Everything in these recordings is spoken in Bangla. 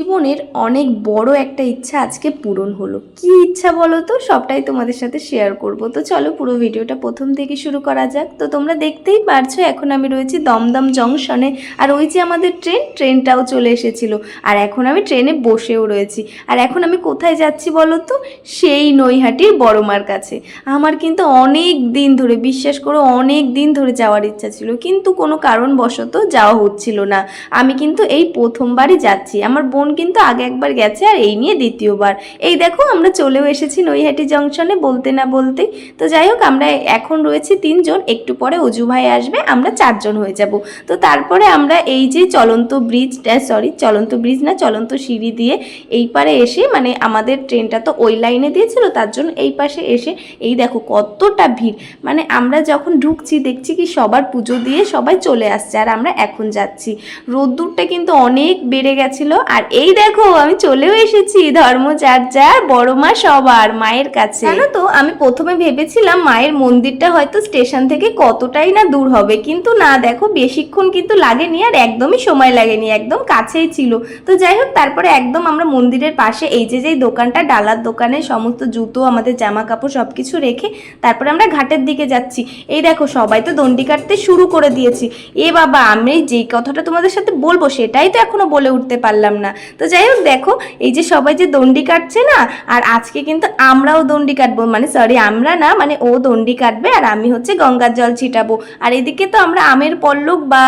জীবনের অনেক বড় একটা ইচ্ছা আজকে পূরণ হলো। কি ইচ্ছা বলো তো? সবটাই তোমাদের সাথে শেয়ার করব। তো চলো পুরো ভিডিওটা প্রথম থেকে শুরু করা যাক। তো তোমরা দেখতেই পারছ, এখন আমি রয়েছি দমদম জংশনে। আর ওই যে আমাদের ট্রেন, ট্রেনটাও চলে এসেছিল। আর এখন আমি ট্রেনে বসেও রয়েছি। আর এখন আমি কোথায় যাচ্ছি বলো তো? সেই নৈহাটির বড়মার কাছে। আমার কিন্তু অনেক দিন ধরে, বিশ্বাস করো, অনেক দিন ধরে যাওয়ার ইচ্ছা ছিল। কিন্তু কোনো কারণবশত যাওয়া হচ্ছিল না। আমি কিন্তু এই প্রথমবারই যাচ্ছি। আমার বোন কিন্তু আগে একবার গেছে আর এই নিয়ে দ্বিতীয়বার। এই দেখো, আমরা চলেও এসেছি নৈহাটি জংশনে বলতে না বলতে। তো যাই হোক, আমরা এখন রয়েছি তিনজন, একটু পরে অজু ভাই আসবে, আমরা চারজন হয়ে যাব। তো তারপরে আমরা এই যে চলন্ত ব্রিজ সরি চলন্ত ব্রিজ না, চলন্ত সিঁড়ি দিয়ে এই পারে এসে মানে আমাদের ট্রেনটা তো ওই লাইনে দিয়েছিল, তার জন্য এই পাশে এসে এই দেখো কতটা ভিড়। মানে আমরা যখন ঢুকছি, দেখছি কি সবার পুজো দিয়ে সবাই চলে আসছে, আর আমরা এখন যাচ্ছি। রোদ্দুরটা কিন্তু অনেক বেড়ে গেছিল, আর এই দেখো, আমি চলেও এসেছি ধর্ম যার যার বড় মা সবার মায়ের কাছে। জানো তো, আমি প্রথমে ভেবেছিলাম মায়ের মন্দিরটা হয়তো স্টেশন থেকে কতটাই না দূর হবে, কিন্তু না, দেখো, বেশিক্ষণ কিন্তু লাগেনি আর একদমই সময় লাগেনি, একদম কাছেই ছিল। তো যাই হোক, তারপরে একদম আমরা মন্দিরের পাশে এই যে যেই দোকানটা, ডালার দোকানে সমস্ত জুতো, আমাদের জামা কাপড় সব কিছু রেখে তারপরে আমরা ঘাটের দিকে যাচ্ছি। এই দেখো, সবাই তো দণ্ডি কাটতে শুরু করে দিয়েছি। এ বাবা, আমি যেই কথাটা তোমাদের সাথে বলব, সেটাই তো এখনও বলে উঠতে পারলাম না। তো যাই হোক, দেখো, এই যে সবাই যে দণ্ডি কাটছে না, আর আজকে কিন্তু আমরাও দণ্ডি কাটবো মানে সরি আমরা না মানে ও দণ্ডি কাটবে আর আমি হচ্ছে গঙ্গার জল ছিটাবো। আর এদিকে তো আমরা আমের পল্লব বা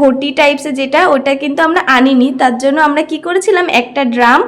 ঘটি টাইপসের যেটা, ওটা কিন্তু আমরা আনিনি, তার জন্য আমরা কি করেছিলাম, একটা ড্রাম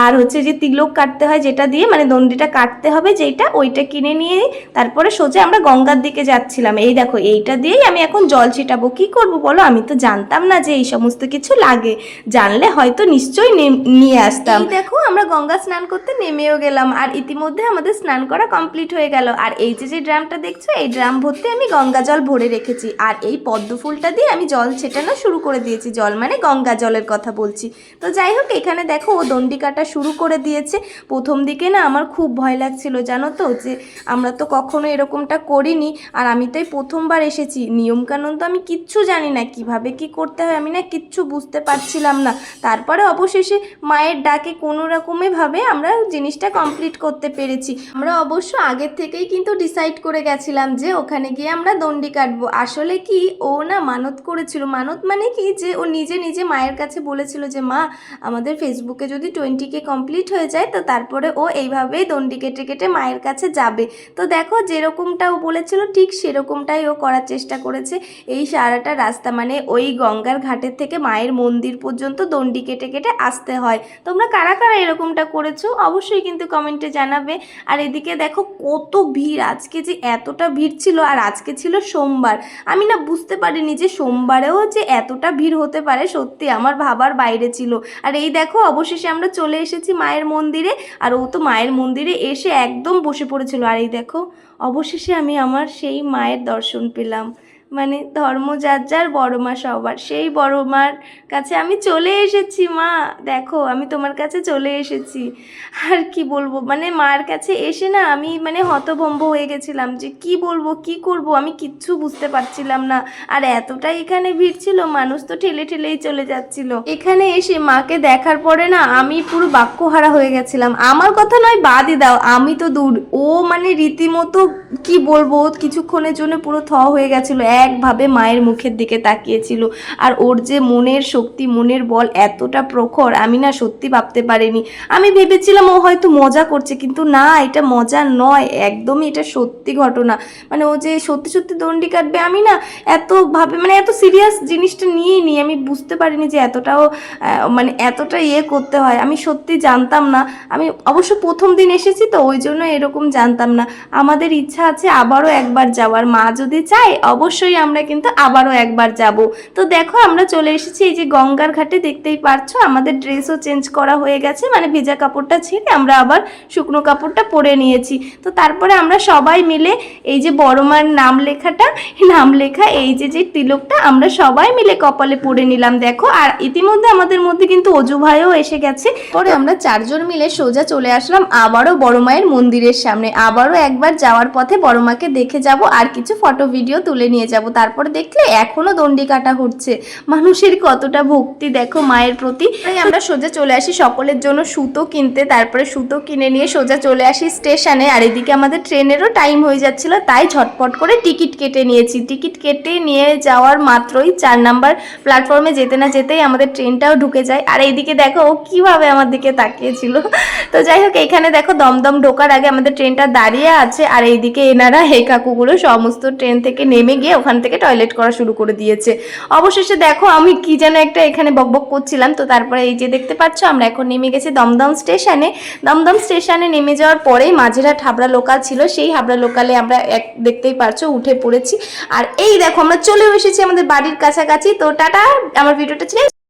আর হচ্ছে যে তিলক কাটতে হয় যেটা দিয়ে মানে দণ্ডিটা কাটতে হবে যেটা, ওইটা কিনে নিয়ে তারপরে সোজা আমরা গঙ্গার দিকে যাচ্ছিলাম। এই দেখো, এইটা দিয়েই আমি এখন জল ছিটাবো। কি করব বলো? আমি তো জানতাম না যে এই সমস্ত কিছু লাগে। জানলে হয়তো নিশ্চয়ই নে- নিয়ে আসতাম। দেখো, আমরা গঙ্গা স্নান করতে নেমেও গেলাম, আর ইতিমধ্যে আমাদের স্নান করা কমপ্লিট হয়ে গেল। আর এই যে যে ড্রামটা দেখছ, এই ড্রাম ভর্তি আমি গঙ্গা জল ভরে রেখেছি। আর এই পদ্ম ফুলটা দিয়ে আমি জল ছেটানো শুরু করে দিয়েছি। জল মানে গঙ্গা জলের কথা বলছি। তো যাই হোক, এখানে দেখো, ও দণ্ডি কাটা শুরু করে দিয়েছে। প্রথম দিকে না আমার খুব ভয় লাগছিল, জানো তো, যে আমরা তো কখনো এরকমটা করিনি। আর আমি তো এই প্রথমবার এসেছি। নিয়মকানুন তো আমি কিচ্ছু জানি না, কীভাবে কি করতে হয় আমি না কিচ্ছু বুঝতে পারছিলাম না। তারপরে অবশেষে মায়ের ডাকে কোনো রকমে ভাবে আমরা জিনিসটা কমপ্লিট করতে পেরেছি। আমরা অবশ্য আগের থেকেই কিন্তু ডিসাইড করে গেছিলাম যে ওখানে গিয়ে আমরা দণ্ডি কাটবো। আসলে কি, ও না মানত করেছিল। মানত মানে কি যে ও নিজে নিজে মায়ের কাছে বলেছিল যে, মা, আমাদের ফেসবুকে যদি টোয়েন্টি কে কমপ্লিট হয়ে যায়, তো তারপরে ও এইভাবেই দণ্ডি কেটে কেটে মায়ের কাছে যাবে। তো দেখো, যেরকমটা ও বলেছিল, ঠিক সেরকমটাই ও করার চেষ্টা করেছে। এই সারাটা রাস্তা মানে ওই গঙ্গার ঘাটের থেকে মায়ের মন্দির পর্যন্ত দণ্ডি কেটে কেটে আসতে হয়। তোমরা কারা কারা এরকমটা করেছ অবশ্যই কিন্তু কমেন্টে জানাবে। আর এদিকে দেখো কত ভিড়, আজকে যে এতটা ভিড় ছিল আর আজকে ছিল সোমবার। আমি না বুঝতে পারিনি যে সোমবারেও যে এতটা ভিড় হতে পারে, সত্যি আমার ভাবার বাইরে ছিল। আর এই দেখো অবশেষে আমরা চলে এসেছি মায়ের মন্দিরে, আর ও তো মায়ের মন্দিরে এসে একদম বসে পড়েছিল। আর এই দেখো অবশেষে আমি আমার সেই মায়ের দর্শন পেলাম। মানে ধর্ম যার যার, বড় মা সবার। সেই বড় মার কাছে আমি চলে এসেছি, মা। দেখো, আমি তোমার কাছে চলে এসেছি। আর কি বলব? মানে মার কাছে এসে না আমি মানে হতভম্ব হয়ে গেছিলাম যে কি বলব, কি করব? আমি কিচ্ছু বুঝতে পারছিলাম না। আর এতটাই এখানে ভিড় ছিল, মানুষ তো ঠেলে ঠেলেই চলে যাচ্ছিল। এখানে এসে মাকে দেখার পরে না আমি পুরো বাক্যহারা হয়ে গেছিলাম। আমার কথা নয়, বাদই দাও, আমি তো দূর। ও মানে রীতিমতো কি বলব? কিছুক্ষণের জন্য পুরো থ হয়ে গেছিল। একভাবে মায়ের মুখের দিকে তাকিয়েছিল। আর ওর যে মনের শক্তি, মনের বল এতটা প্রখর, আমি না সত্যি ভাবতে পারিনি। আমি ভেবেছিলাম ও হয়তো মজা করছে, কিন্তু না, এটা মজা নয়। একদমই এটা সত্যি ঘটনা। মানে ও যে সত্যি সত্যি দণ্ডি কাটবে, আমি না এতভাবে মানে এত সিরিয়াস জিনিসটা নিয়েই নি আমি বুঝতে পারিনি যে এতটাও মানে এতটা ইয়ে করতে হয়। আমি সত্যি জানতাম না। আমি অবশ্য প্রথম দিন এসেছি তো, ওই জন্য এরকম জানতাম না। আমাদের ইচ্ছা আছে আবারও একবার যাওয়ার। মা যদি চায়, অবশ্যই আমরা কিন্তু আবারও একবার যাব। তো দেখো আমরা চলে এসেছি, এই যে গঙ্গার ঘাটে দেখতেই পারছ, আমাদের ড্রেসও চেঞ্জ করা হয়ে গেছে মানে ভেজা কাপড়টা ছেড়ে আমরা আবার শুকনো কাপড়টা পরে নিয়েছি। তো তারপরে আমরা সবাই মিলে এই যে বড় মার নাম লেখাটা নাম লেখা, এই যে যে তিলকটা, আমরা সবাই মিলে কপালে পরে নিলাম, দেখো। আর ইতিমধ্যে আমাদের মধ্যে কিন্তু অজু ভাইও এসে গেছে। পরে আমরা চারজন মিলে সোজা চলে আসলাম আবারও বড় মায়ের মন্দিরের সামনে। আবারও একবার যাওয়ার পথে বড় মাকে দেখে যাব, আর কিছু ফটো ভিডিও তুলে নিয়ে যাব। তারপর দেখলে এখনও দণ্ডি কাটা হচ্ছে। মানুষের কতটা ভক্তি দেখো মায়ের প্রতি। তাই আমরা সোজা চলে আসি সকলের জন্য সুতো কিনতে। তারপরে সুতো কিনে নিয়ে সোজা চলে আসি স্টেশনে। আর এদিকে আমাদের ট্রেনেরও টাইম হয়ে যাচ্ছিল, তাই ঝটপট করে টিকিট কেটে নিয়েছি। টিকিট কেটে নিয়ে যাওয়ার মাত্রই চার নাম্বার প্ল্যাটফর্মে যেতে না যেতেই আমাদের ট্রেনটাও ঢুকে যায়। আর এইদিকে দেখো ও কীভাবে আমার দিকে তাকিয়েছিল। তো যাই হোক, এখানে দেখো দমদম ঢোকার আগে আমাদের ট্রেনটা দাঁড়িয়ে আছে। আর এইদিকে এনারা হে কাকুগুলো সমস্ত ট্রেন থেকে নেমে গিয়ে ওখান থেকে টয়লেট করা শুরু করে দিয়েছে। অবশেষে দেখো আমি কি যেন একটা এখানে বকবক করছিলাম। তো তারপরে এই যে দেখতে পাচ্ছ, আমরা এখন নেমে গেছি দমদম স্টেশনে। দমদম স্টেশনে নেমে যাওয়ার পরেই মাঝেরহাট হাবড়া লোকাল ছিল। সেই হাবড়া লোকালে আমরা এক দেখতেই পারছ উঠে পড়েছি। আর এই দেখো, আমরা চলেও এসেছি আমাদের বাড়ির কাছাকাছি। তো টাটা, আমার ভিডিওটা ছিল